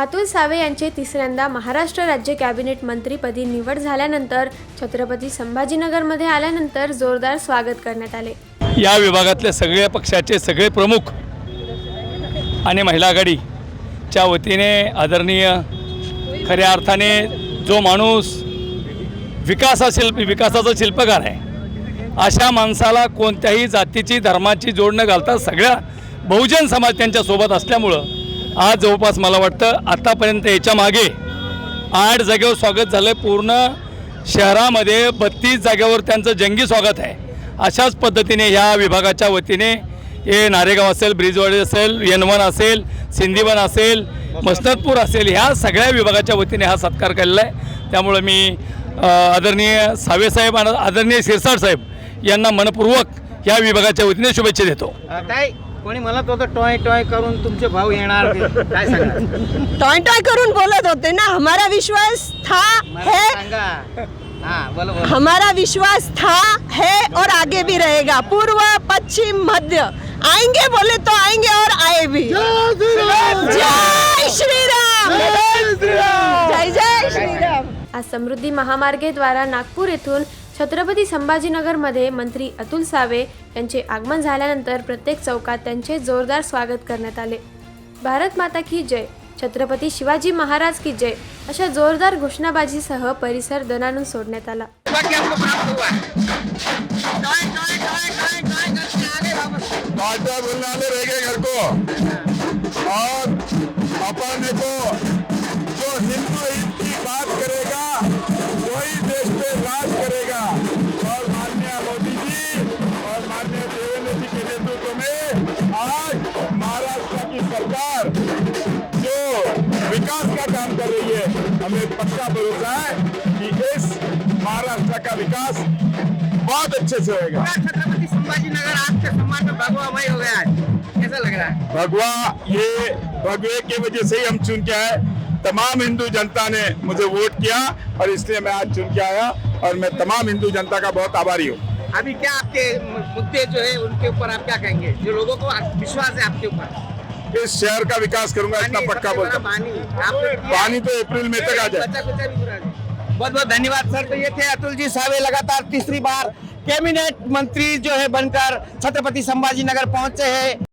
अतुल सावे यांचे तिसऱ्यांदा महाराष्ट्र राज्य कॅबिनेट मंत्रीपदी निवड झाल्यानंतर छत्रपती संभाजीनगरमध्ये आल्यानंतर जोरदार स्वागत करण्यात आले. या विभागातल्या सगळ्या पक्षाचे सगळे प्रमुख आणि महिला आघाडीच्या वतीने आदरणीय खऱ्या अर्थाने जो माणूस विकासा शिल्प विकासाचा शिल्पकार आहे अशा माणसाला कोणत्याही जातीची धर्माची जोड न घालता सगळ्या बहुजन समाज त्यांच्यासोबत असल्यामुळं आज जवळपास मला वाटतं आत्तापर्यंत याच्या मागे आठ जागेवर स्वागत झालं पूर्ण शहरामध्ये बत्तीस जागेवर त्यांचं जंगी स्वागत आहे. अशाच पद्धतीने ह्या विभागाच्या वतीने हे नारेगाव असेल ब्रिजवाडी असेल यनवन असेल सिंधीवन असेल मस्तदपूर असेल ह्या सगळ्या विभागाच्या वतीने हा सत्कार केलेला आहे. त्यामुळं मी आदरणीय सावेसाहेब आणि आदरणीय शिरसाट साहेब यांना मनपूर्वक या विभागाच्या वतीने शुभेच्छा देतो. ताई कोणी म्हणत होतं टॉय टॉय करून तुमचे भाऊ येणार ते. काय सांगा? टॉय टॉय करून बोलत होते ना हमारा विश्वास था मला है. सांगा. हा बोला बोला. हमारा विश्वास था है और आगे भी रहेगा पूर्व पश्चिम मध्य। आएंगे बोले तो आएंगे और आए भी. जय श्री राम जय जय श्री राम आज समृद्धी महामार्गेद्वारा नागपूर येथून छत्रपती संभाजीनगरमध्ये मंत्री अतुल सावे यांचे आगमन झाल्यानंतर प्रत्येक चौकात त्यांचे जोरदार स्वागत करण्यात आले. भारत माता की जय छत्रपती शिवाजी महाराज की जय अशा जोरदार घोषणाबाजीसह परिसर दणानून सोडण्यात आला. बाकी विकास का काम कर रही है। हमें पक्का भरोसा है कि इस महाराष्ट्र का विकास बहुत अच्छे से होगा छत्रपति संभाजी नगर आपके सम्मान में भगवामय हो गया है। कैसा लग रहा है? भगवा ये भगवे की वजह से ही हम चुन के आए। तमाम हिंदू जनता ने मुझे वोट किया और इसलिए मैं आज चुन के आया और मैं तमाम हिंदू जनता का बहुत आभारी हूँ। अभी क्या आपके मुद्दे जो है उनके ऊपर आप क्या कहेंगे? जो लोगों को विश्वास है आपके ऊपर। इस शहर का विकास करूँगा इतना पक्का बोलता पानी है। पानी तो अप्रैल में तक आ जाए। बहुत बहुत धन्यवाद सर। तो ये थे अतुल जी सावे लगातार तीसरी बार कैबिनेट मंत्री जो है बनकर छत्रपति संभाजी नगर पहुँचे हैं।